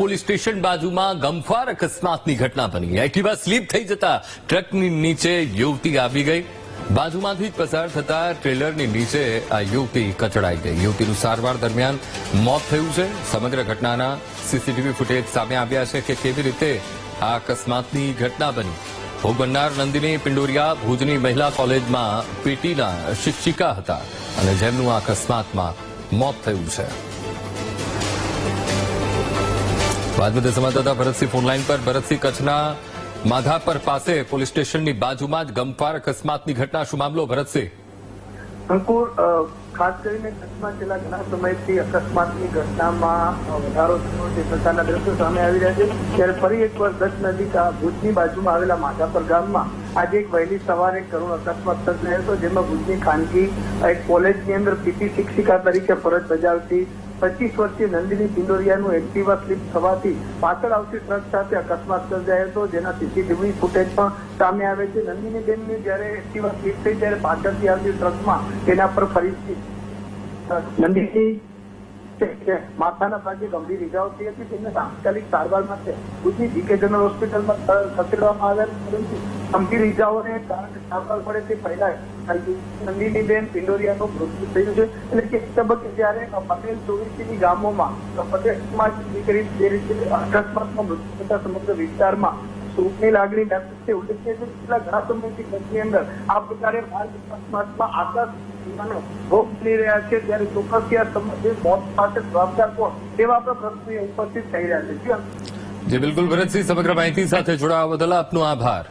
Police station બાજુમાં ગમખ્વાર અકસ્માતની ઘટના બની. એક્ટિવા સ્લીપ થઈ જતા ટ્રકની નીચે યુવતી આવી ગઈ. બાજુમાંથી જ પસાર થતા ટ્રેલરની નીચે આ યુવતી કચડાઈ ગઈ. યુવતીનું સારવાર દરમિયાન મોત થયું છે. સમગ્ર ઘટનાના સીસીટીવી ફૂટેજ સામે આવ્યા છે કે કેવી રીતે આ અકસ્માતની ઘટના બની. ભોગ નંદિની પિંડોરિયા ભુજની મહિલા કોલેજમાં પીટીના શિક્ષિકા હતા અને જેમનું આ અકસ્માતમાં મોત થયું છે. વધે સંવાદદાતા ભરતસિંહ ફોનલાઈન પર. ભરતસિંહ કચ્છના માધાપર પાસે પોલીસ સ્ટેશનની બાજુમાં જ ગમખ્વાર અકસ્માતની ઘટના. શું મામલો, ભરતસિંહ? અંકુર ખાસ કરીને કચ્છમાં છેલ્લા ઘણા સમયથી અકસ્માતની ઘટનામાં વધારો થયો તે પ્રકારના દ્રશ્યો સામે આવી રહ્યા છે. ત્યારે ફરી એકવાર કચ્છ નજીક ભુજની બાજુમાં આવેલા માધાપર ગામમાં આજે એક વહેલી સવારે કરુણ અકસ્માત સર્જાયો હતો, જેમાં ભુજની ખાનગી એક કોલેજની અંદર પીટી શિક્ષિકા તરીકે ફરજ બજાવતી પચીસ વર્ષીય નંદિની પિંડોરિયાનું એક્ટિવા સ્લીપ થવાથી પાછળ આવતી ટ્રક સાથે અકસ્માત સર્જાયો હતો. જેના સીસીટીવી ફૂટેજ પણ સામે આવે છે. નંદિની બેનની જ્યારે એક્ટિવા સ્લીપ થઈ, ત્યારે પાછળથી આવતી ટ્રકમાં તેના પર ફરીથી નંદિની કે માથાના ભાગે ગંભીર ઇજાઓ થઈ હતી, તેમને તાત્કાલિક સારવાર માટે ભુજની જીકે જનરલ હોસ્પિટલમાં ખસેડવામાં આવ્યા પરંતુ ગંભીર ઇજાઓને કારણે સારવાર પડે તે પહેલા નંદિનીબેન પિંડોરિયાનું મૃત્યુ થયું છે. એટલે કે તબક્કે જ્યારે પટેલ ચોવીસીની ગામોમાં પટેલ સમાજ દીકરી જે રીતે અકસ્માતમાં મૃત્યુ થતા સમગ્ર વિસ્તારમાં શોકની લાગણી વ્યાપક છે છે છેલ્લા ઘણા સમયથી કચ્છની અંદર આ પ્રકારે માર્ગ અકસ્માતમાં આકાશ ભોગ બની રહ્યા છે. ત્યારે ચોક્કસ આ મોત પાસે જવાબદાર કોણ તેવા આપણા પ્રશ્નો ઉપસ્થિત થઈ રહ્યા છે. જી, બિલકુલ. ભરતસિંહ, સમગ્ર માહિતી સાથે જોડાવા બદલ આપનો આભાર.